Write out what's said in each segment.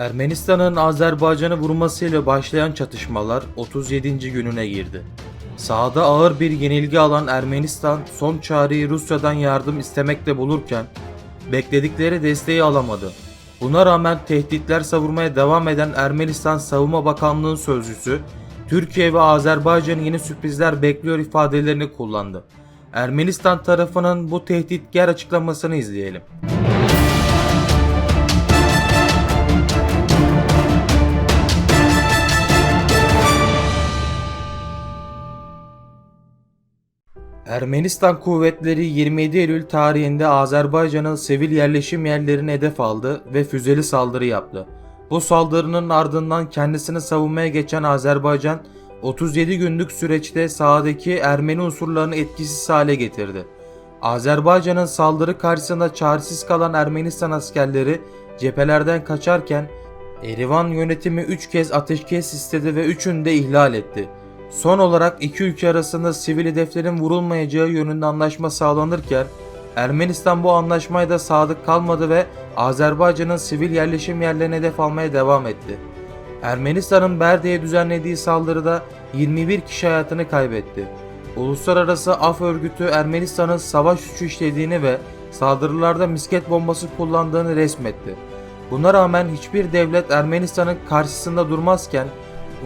Ermenistan'ın Azerbaycan'ı vurmasıyla başlayan çatışmalar 37. gününe girdi. Sahada ağır bir yenilgi alan Ermenistan son çareyi Rusya'dan yardım istemekle bulurken bekledikleri desteği alamadı. Buna rağmen tehditler savurmaya devam eden Ermenistan Savunma Bakanlığı'nın sözcüsü Türkiye ve Azerbaycan'ı yeni sürprizler bekliyor ifadelerini kullandı. Ermenistan tarafının bu tehditkar açıklamasını izleyelim. Ermenistan kuvvetleri 27 Eylül tarihinde Azerbaycan'ın sivil yerleşim yerlerini hedef aldı ve füzeli saldırı yaptı. Bu saldırının ardından kendisini savunmaya geçen Azerbaycan 37 günlük süreçte sahadaki Ermeni unsurlarını etkisiz hale getirdi. Azerbaycan'ın saldırı karşısında çaresiz kalan Ermenistan askerleri cephelerden kaçarken Erivan yönetimi 3 kez ateşkes istedi ve üçünü de ihlal etti. Son olarak iki ülke arasında sivil hedeflerin vurulmayacağı yönünde anlaşma sağlanırken Ermenistan bu anlaşmaya da sadık kalmadı ve Azerbaycan'ın sivil yerleşim yerlerine hedef almaya devam etti. Ermenistan'ın Berde'ye düzenlediği saldırıda 21 kişi hayatını kaybetti. Uluslararası Af Örgütü Ermenistan'ın savaş suçu işlediğini ve saldırılarda misket bombası kullandığını resmetti. Buna rağmen hiçbir devlet Ermenistan'ın karşısında durmazken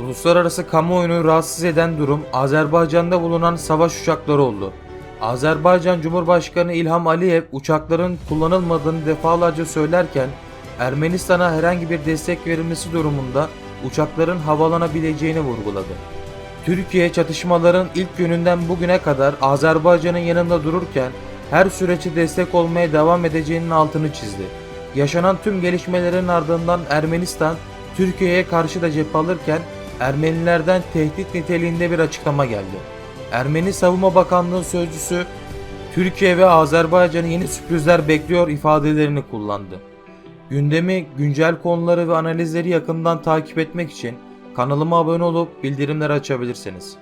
uluslararası kamuoyunu rahatsız eden durum Azerbaycan'da bulunan savaş uçakları oldu. Azerbaycan Cumhurbaşkanı İlham Aliyev uçakların kullanılmadığını defalarca söylerken Ermenistan'a herhangi bir destek verilmesi durumunda uçakların havalanabileceğini vurguladı. Türkiye çatışmaların ilk gününden bugüne kadar Azerbaycan'ın yanında dururken her süreci destek olmaya devam edeceğinin altını çizdi. Yaşanan tüm gelişmelerin ardından Ermenistan Türkiye'ye karşı da cephe alırken Ermenilerden tehdit niteliğinde bir açıklama geldi. Ermeni Savunma Bakanlığı sözcüsü Türkiye ve Azerbaycan'ı yeni sürprizler bekliyor ifadelerini kullandı. Gündemi, güncel konuları ve analizleri yakından takip etmek için kanalıma abone olup bildirimleri açabilirsiniz.